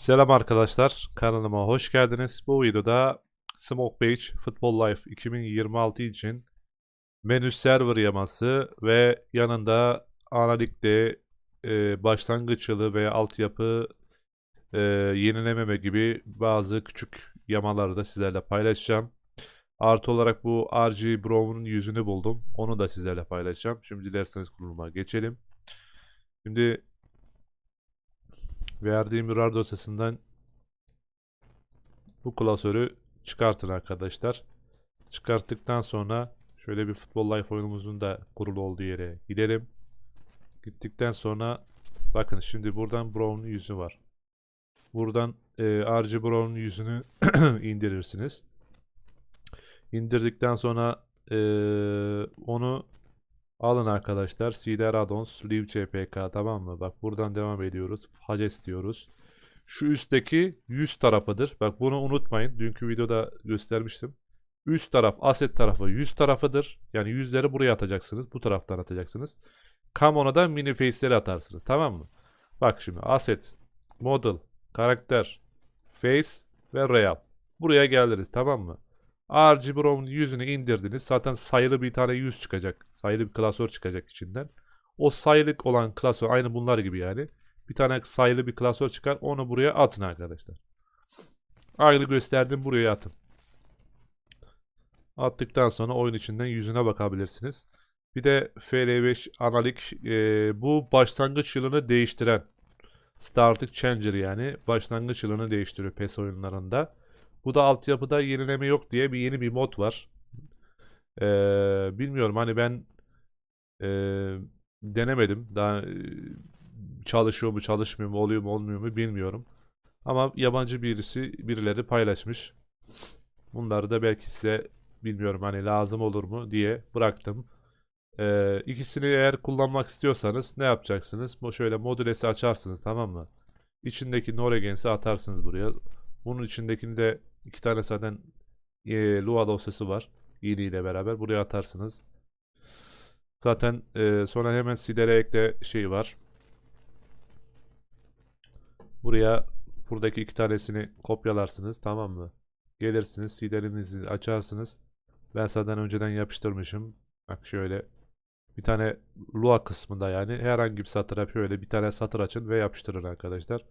Selam arkadaşlar, kanalıma hoş geldiniz. Bu videoda Smoke Beach Football Life 2026 için menü server yaması ve yanında analitikte e, başlangıç yılı ve altyapı e, yenilememe gibi bazı küçük yamaları da sizlerle paylaşacağım. Artı olarak bu RG Brown'un yüzünü buldum. Onu da sizlerle paylaşacağım. Şimdi dilerseniz kuruluma geçelim. Şimdi verdiğim RAR dosyasından bu klasörü çıkartın arkadaşlar. Çıkarttıktan sonra şöyle bir Futbol Life oyunumuzun da kurulu olduğu yere gidelim. Gittikten sonra bakın şimdi buradan Brown'un yüzü var. Buradan e, RG Brown'un yüzünü indirirsiniz. İndirdikten sonra e, onu Alın arkadaşlar. Cedar Addons, Live CPK tamam mı? Bak buradan devam ediyoruz. Haces diyoruz. Şu üstteki yüz tarafıdır. Bak bunu unutmayın. Dünkü videoda göstermiştim. Üst taraf, asset tarafı yüz tarafıdır. Yani yüzleri buraya atacaksınız. Bu taraftan atacaksınız. Kamon'a da mini face'leri atarsınız. Tamam mı? Bak şimdi asset, model, karakter, face ve real. Buraya geldiniz tamam mı? RG Brown'un yüzünü indirdiniz. Zaten sayılı bir tane yüz çıkacak. Sayılı bir klasör çıkacak içinden. O sayılık olan klasör aynı bunlar gibi yani. Bir tane sayılı bir klasör çıkar. Onu buraya atın arkadaşlar. Aynı gösterdim buraya atın. Attıktan sonra oyun içinden yüzüne bakabilirsiniz. Bir de FL5 analik e, bu başlangıç yılını değiştiren Starting Changer yani başlangıç yılını değiştiriyor PES oyunlarında. Bu da altyapıda yenileme yok diye bir yeni bir mod var. Ee, bilmiyorum hani ben e, denemedim. Daha e, çalışıyor mu çalışmıyor mu oluyor mu olmuyor mu bilmiyorum. Ama yabancı birisi birileri paylaşmış. Bunları da belki size bilmiyorum hani lazım olur mu diye bıraktım. Ee, ikisini eğer kullanmak istiyorsanız ne yapacaksınız? Bu şöyle modülesi açarsınız tamam mı? İçindeki Noregens'i atarsınız buraya. Bunun içindekini de iki tane zaten e, Lua dosyası var. İle beraber buraya atarsınız. Zaten e, sonra hemen sidere ekle şey var. Buraya buradaki iki tanesini kopyalarsınız tamam mı? Gelirsiniz siderinizi açarsınız. Ben zaten önceden yapıştırmışım. Bak şöyle bir tane Lua kısmında yani herhangi bir satıra şöyle bir tane satır açın ve yapıştırın arkadaşlar.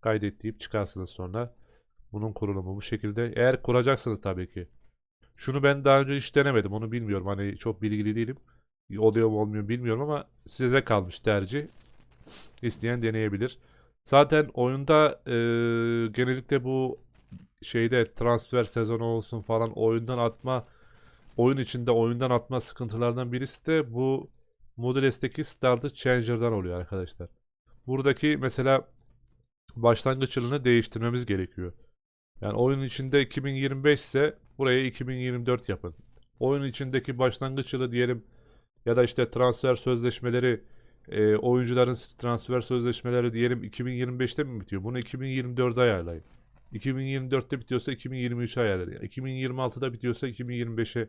Kaydet deyip çıkarsınız sonra. Bunun kurulumu bu şekilde. Eğer kuracaksınız tabii ki. Şunu ben daha önce hiç denemedim. Onu bilmiyorum. Hani çok bilgili değilim. Oluyor mu olmuyor bilmiyorum ama size kalmış tercih. İsteyen deneyebilir. Zaten oyunda e, genellikle bu şeyde transfer sezonu olsun falan oyundan atma oyun içinde oyundan atma sıkıntılardan birisi de bu Modules'teki Starter Changer'dan oluyor arkadaşlar. Buradaki mesela başlangıç yılını değiştirmemiz gerekiyor. Yani oyun içinde 2025 ise buraya 2024 yapın. Oyun içindeki başlangıç yılı diyelim ya da işte transfer sözleşmeleri e, oyuncuların transfer sözleşmeleri diyelim 2025'te mi bitiyor? Bunu 2024'de ayarlayın. 2024'te bitiyorsa 2023'e ayarlayın. 2026'da bitiyorsa 2025'e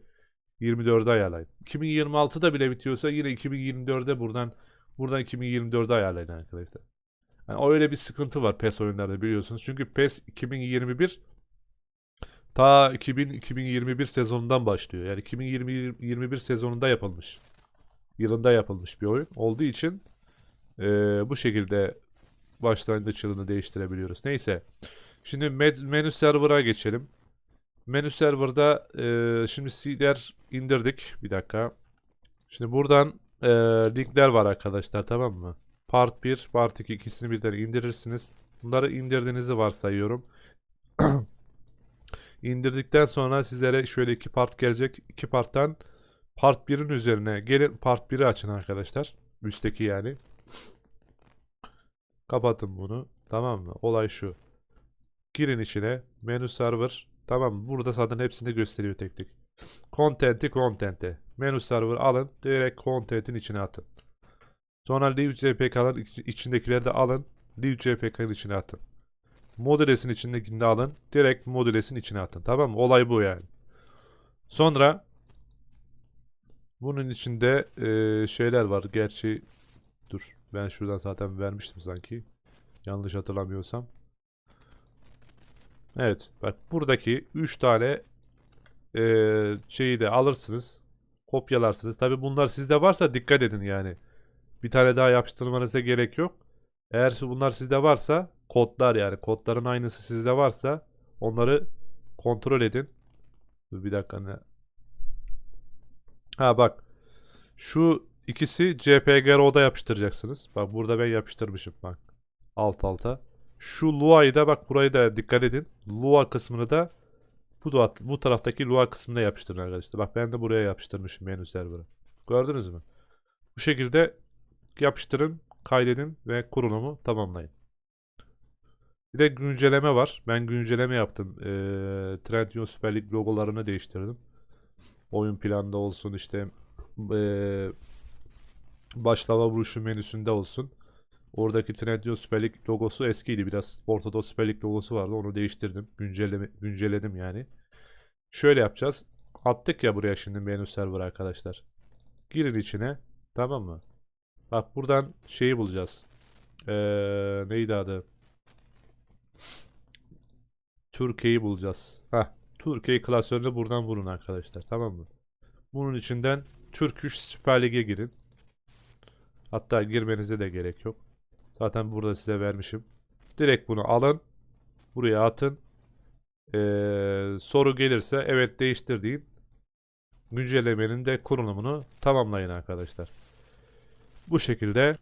24'e ayarlayın. 2026'da bile bitiyorsa yine 2024'de buradan buradan 2024'e ayarlayın arkadaşlar. Yani öyle bir sıkıntı var PES oyunlarda biliyorsunuz. Çünkü PES 2021 ta 2000-2021 sezonundan başlıyor. Yani 2020-21 sezonunda yapılmış. Yılında yapılmış bir oyun. Olduğu için e, bu şekilde başlangıç yılını değiştirebiliyoruz. Neyse. Şimdi menü server'a geçelim. Menü server'da e, şimdi CDR indirdik. Bir dakika. Şimdi buradan e, linkler var arkadaşlar tamam mı? Part 1, Part 2 ikisini birden indirirsiniz. Bunları indirdiğinizi varsayıyorum. İndirdikten sonra sizlere şöyle iki part gelecek. İki parttan Part 1'in üzerine gelin Part 1'i açın arkadaşlar. Üstteki yani. Kapatın bunu. Tamam mı? Olay şu. Girin içine. Menü server. Tamam mı? Burada zaten hepsini gösteriyor tek tek. Content'i content'e. Menü server alın. Direkt content'in içine atın. Sonra JPK'ların içindekileri de alın. Live JPK'nın içine atın. Modüles'in içindekini de alın. Direkt modüles'in içine atın. Tamam mı? Olay bu yani. Sonra bunun içinde e, şeyler var. Gerçi dur. Ben şuradan zaten vermiştim sanki. Yanlış hatırlamıyorsam. Evet. Bak buradaki 3 tane eee, şeyi de alırsınız. Kopyalarsınız. Tabi bunlar sizde varsa dikkat edin yani. Bir tane daha yapıştırmanıza gerek yok. Eğer bunlar sizde varsa kodlar yani kodların aynısı sizde varsa onları kontrol edin. Dur bir dakika ne? Ha bak. Şu ikisi CPGRO'da yapıştıracaksınız. Bak burada ben yapıştırmışım bak. Alt alta. Şu Lua'yı da bak burayı da dikkat edin. Lua kısmını da bu bu taraftaki Lua kısmına yapıştırın arkadaşlar. Bak ben de buraya yapıştırmışım menü server'a. Gördünüz mü? Bu şekilde yapıştırın, kaydedin ve kurulumu tamamlayın. Bir de güncelleme var. Ben güncelleme yaptım. Ee, Trendyol Süper Lig logolarını değiştirdim. Oyun planında olsun işte ee, başlama vuruşu menüsünde olsun. Oradaki Trendyol Süper Lig logosu eskiydi. Biraz Ortodoks Süper Lig logosu vardı. Onu değiştirdim. Güncelleme, güncelledim yani. Şöyle yapacağız. Attık ya buraya şimdi menü server arkadaşlar. Girin içine. Tamam mı? Bak buradan şeyi bulacağız. Ee, neydi adı? Türkiye'yi bulacağız. Heh. Türkiye klasörünü buradan vurun arkadaşlar. Tamam mı? Bunun içinden Türk Süper Lig'e girin. Hatta girmenize de gerek yok. Zaten burada size vermişim. Direkt bunu alın. Buraya atın. Ee, soru gelirse evet değiştir deyin. Güncellemenin de kurulumunu tamamlayın arkadaşlar. Bu şekilde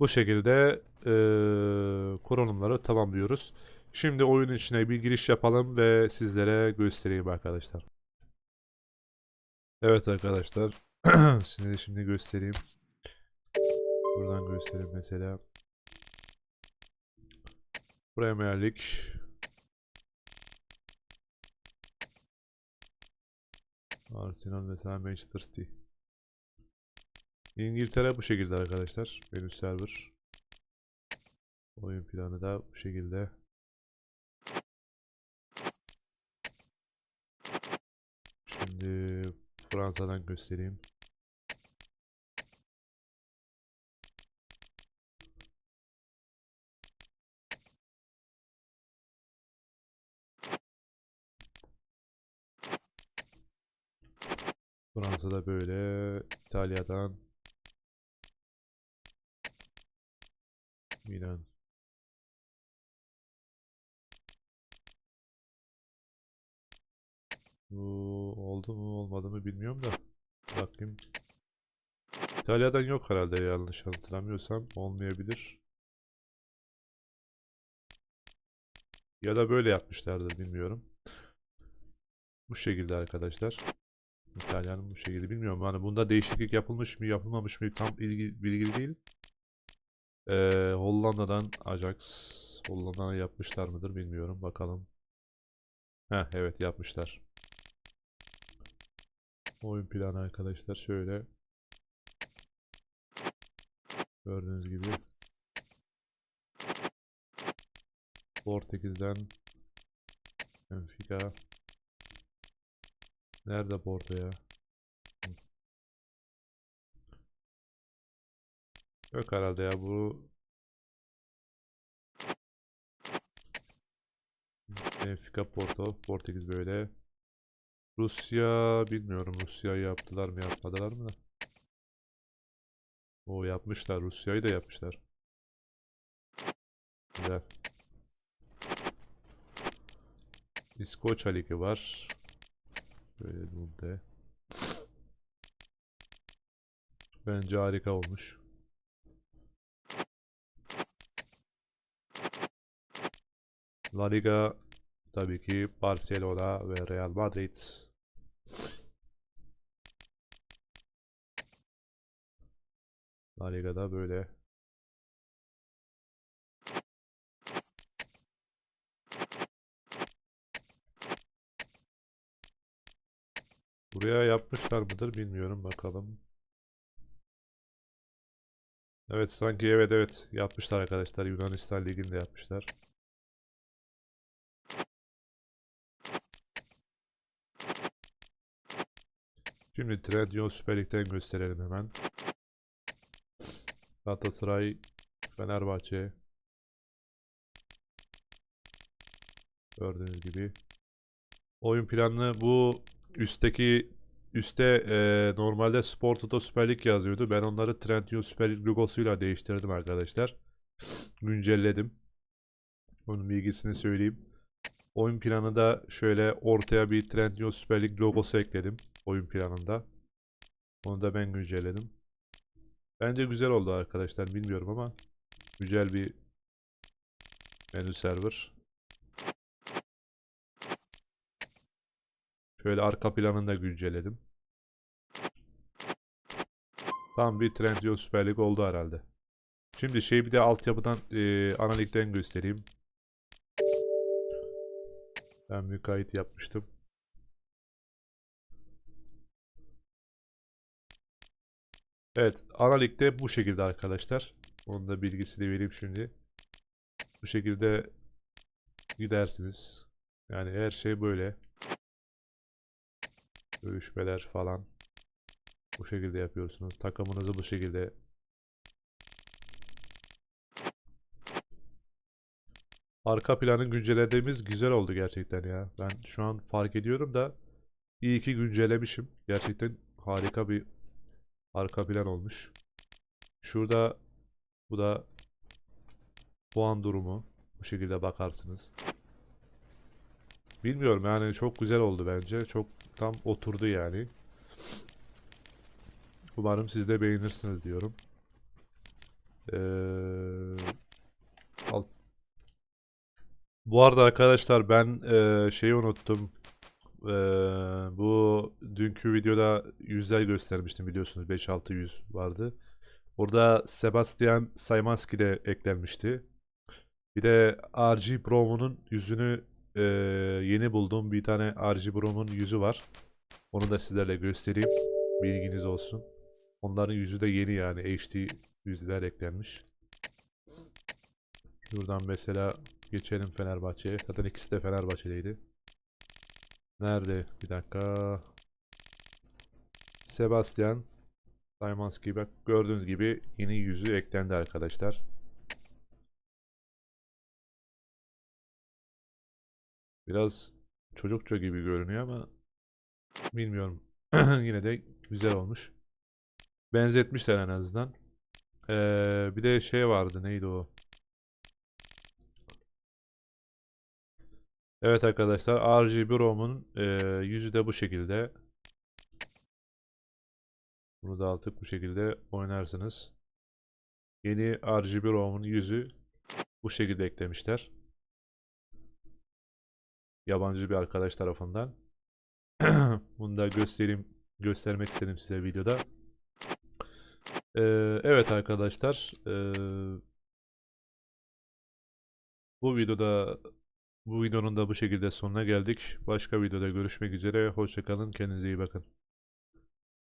bu şekilde ee, kurulumları tamamlıyoruz. Şimdi oyun içine bir giriş yapalım ve sizlere göstereyim arkadaşlar. Evet arkadaşlar. Size şimdi göstereyim. Buradan göstereyim mesela. Premier Lig. Arsenal mesela Manchester City. İngiltere bu şekilde arkadaşlar. Menü server. Oyun planı da bu şekilde. Şimdi Fransa'dan göstereyim. Fransa'da böyle. İtalya'dan Milan. Bu oldu mu olmadı mı bilmiyorum da. Bakayım. İtalya'dan yok herhalde yanlış hatırlamıyorsam. Olmayabilir. Ya da böyle yapmışlardır bilmiyorum. Bu şekilde arkadaşlar. İtalyanın bu şekilde bilmiyorum. Hani bunda değişiklik yapılmış mı yapılmamış mı tam bilgi, bilgili değil. Ee, Hollanda'dan Ajax Hollanda'dan yapmışlar mıdır bilmiyorum. Bakalım. Heh, evet yapmışlar. Oyun planı arkadaşlar şöyle. Gördüğünüz gibi. Portekiz'den Benfica Nerede Porto ya? Yok herhalde ya bu Benfica Porto Portekiz böyle. Rusya bilmiyorum Rusya'yı yaptılar mı yapmadılar mı O yapmışlar Rusya'yı da yapmışlar. Güzel. İskoçya Ligi var. Böyle Dulde. Bence harika olmuş. La Liga tabii ki Barcelona ve Real Madrid. La Liga'da böyle. Buraya yapmışlar mıdır bilmiyorum bakalım. Evet sanki evet evet yapmışlar arkadaşlar Yunanistan Ligi'nde yapmışlar. Şimdi Trendyol Süper Lig'den gösterelim hemen. Galatasaray, Fenerbahçe, Gördüğünüz gibi. Oyun planını bu üstteki üstte e, normalde Sport Toto Süper Lig yazıyordu. Ben onları Trendyol Süper Lig logosuyla değiştirdim arkadaşlar. Güncelledim. Onun bilgisini söyleyeyim. Oyun planı da şöyle ortaya bir Trendyol Süper Lig logosu ekledim oyun planında. Onu da ben güncelledim. Bence güzel oldu arkadaşlar. Bilmiyorum ama güzel bir menü server. Şöyle arka planını da güncelledim. Tam bir Trendyol Süper Lig oldu herhalde. Şimdi şey bir de altyapıdan e, ana ligden göstereyim. Ben bir kayıt yapmıştım. Evet, ana ligde bu şekilde arkadaşlar. Onun da bilgisini vereyim şimdi. Bu şekilde gidersiniz. Yani her şey böyle. Görüşmeler falan. Bu şekilde yapıyorsunuz. Takımınızı bu şekilde Arka planı güncellediğimiz güzel oldu gerçekten ya. Ben şu an fark ediyorum da iyi ki güncellemişim. Gerçekten harika bir arka plan olmuş. Şurada bu da puan durumu. Bu şekilde bakarsınız. Bilmiyorum yani çok güzel oldu bence. Çok tam oturdu yani. Umarım siz de beğenirsiniz diyorum. Ee, alt bu arada arkadaşlar ben eee, şeyi unuttum. Eee, bu dünkü videoda yüzler göstermiştim biliyorsunuz 5-6 yüz vardı. Burada Sebastian Saymanski de eklenmişti. Bir de RG Bromo'nun yüzünü eee, yeni bulduğum bir tane RG Bromo'nun yüzü var. Onu da sizlerle göstereyim. Bilginiz olsun. Onların yüzü de yeni yani HD yüzler eklenmiş. Şuradan mesela geçelim Fenerbahçe'ye. Zaten ikisi de Fenerbahçe'deydi. Nerede? Bir dakika. Sebastian Saymanski bak gördüğünüz gibi yeni yüzü eklendi arkadaşlar. Biraz çocukça gibi görünüyor ama bilmiyorum. Yine de güzel olmuş. Benzetmişler en azından. Ee, bir de şey vardı neydi o? Evet arkadaşlar RGB ROM'un e, yüzü de bu şekilde. Bunu da artık bu şekilde oynarsınız. Yeni RGB ROM'un yüzü bu şekilde eklemişler. Yabancı bir arkadaş tarafından. Bunu da göstereyim, göstermek istedim size videoda. Ee, evet arkadaşlar, ee, bu videoda bu videonun da bu şekilde sonuna geldik. Başka videoda görüşmek üzere. Hoşçakalın. Kendinize iyi bakın.